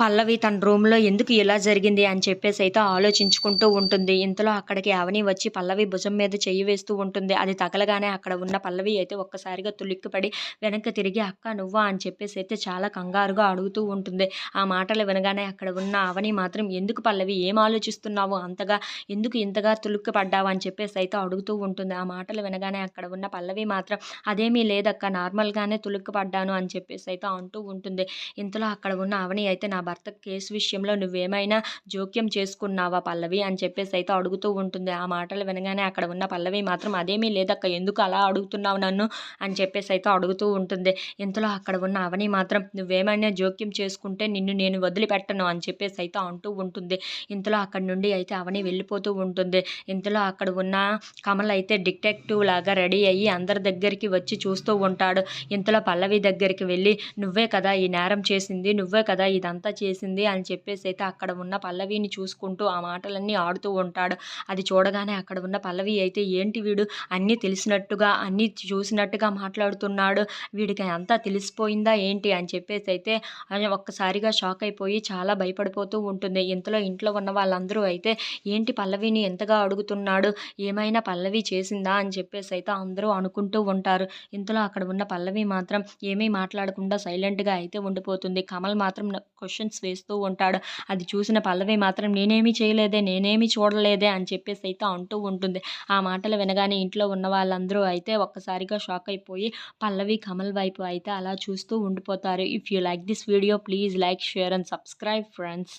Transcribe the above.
పల్లవి తన రూమ్లో ఎందుకు ఇలా జరిగింది అని చెప్పేసి అయితే ఆలోచించుకుంటూ ఉంటుంది. ఇంతలో అక్కడికి అవని వచ్చి పల్లవి భుజం మీద చెయ్యి వేస్తూ ఉంటుంది. అది తగలగానే అక్కడ ఉన్న పల్లవి అయితే ఒక్కసారిగా తులిక్కిపడి వెనక్కి తిరిగి అక్క నువ్వా? అని చెప్పేసి అయితే చాలా కంగారుగా అడుగుతూ ఉంటుంది. ఆ మాటలు వినగానే అక్కడ ఉన్న అవని మాత్రం ఎందుకు పల్లవి ఏం ఆలోచిస్తున్నావు? అంతగా ఎందుకు ఇంతగా తులుక్కు పడ్డావు అని చెప్పేసి అయితే అడుగుతూ ఉంటుంది. ఆ మాటలు వినగానే అక్కడ ఉన్న పల్లవి మాత్రం అదేమీ లేదక్క నార్మల్గానే తులుక్కు పడ్డాను అని చెప్పేసి అయితే అంటూ ఉంటుంది. ఇంతలో అక్కడ ఉన్న అవని అయితే నా భర్త కేసు విషయంలో నువ్వేమైనా జోక్యం చేసుకున్నావా పల్లవి? అని చెప్పేసి అయితే అడుగుతూ ఉంటుంది. ఆ మాటలు వినగానే అక్కడ ఉన్న పల్లవి మాత్రం అదేమీ లేదక్క ఎందుకు అలా అడుగుతున్నావు నన్ను? అని చెప్పేసి అయితే అడుగుతూ ఉంటుంది. ఇంతలో అక్కడ ఉన్న అవని మాత్రం నువ్వేమైనా జోక్యం చేసుకుంటే నిన్ను నేను వదిలిపెట్టను అని చెప్పేసి అయితే అంటూ ఉంటుంది. ఇంతలో అక్కడి నుండి అయితే అవని వెళ్ళిపోతూ ఉంటుంది. ఇంతలో అక్కడ ఉన్న కమల్ అయితే డిటెక్టివ్ లాగా రెడీ అయ్యి అందరి దగ్గరికి వచ్చి చూస్తూ ఉంటాడు. ఇంతలో పల్లవి దగ్గరికి వెళ్ళి నువ్వే కదా ఈ నేరం చేసింది నువ్వే కదా ఇదంతా చేసింది అని చెప్పేసి అయితే అక్కడ ఉన్న పల్లవిని చూసుకుంటూ ఆ మాటలన్నీ ఆడుతూ ఉంటాడు. అది చూడగానే అక్కడ ఉన్న పల్లవి అయితే ఏంటి వీడు? అన్నీ తెలిసినట్టుగా అన్నీ చూసినట్టుగా మాట్లాడుతున్నాడు. వీడికి అంతా తెలిసిపోయిందా ఏంటి? అని చెప్పేసి అయితే ఒక్కసారిగా షాక్ అయిపోయి చాలా భయపడిపోతూ ఉంటుంది. ఇంతలో ఇంట్లో ఉన్న వాళ్ళందరూ అయితే ఏంటి పల్లవిని ఎంతగా అడుగుతున్నాడు? ఏమైనా పల్లవి చేసిందా? అని చెప్పేసి అయితే అందరూ అనుకుంటూ ఉంటారు. ఇంతలో అక్కడ ఉన్న పల్లవి మాత్రం ఏమీ మాట్లాడకుండా సైలెంట్గా అయితే ఉండిపోతుంది. కమల్ మాత్రం క్వశ్చన్ కామెంట్స్ వేస్తూ ఉంటాడు. అది చూసిన పల్లవి మాత్రం నేనేమి చేయలేదే నేనేమి చూడలేదే అని చెప్పేసి అయితే అంటూ ఉంటుంది. ఆ మాటలు వినగానే ఇంట్లో ఉన్న వాళ్ళందరూ అయితే ఒక్కసారిగా షాక్ అయిపోయి పల్లవి కమల్ వైపు అయితే అలా చూస్తూ ఉండిపోతారు. If you like this video please like share and subscribe friends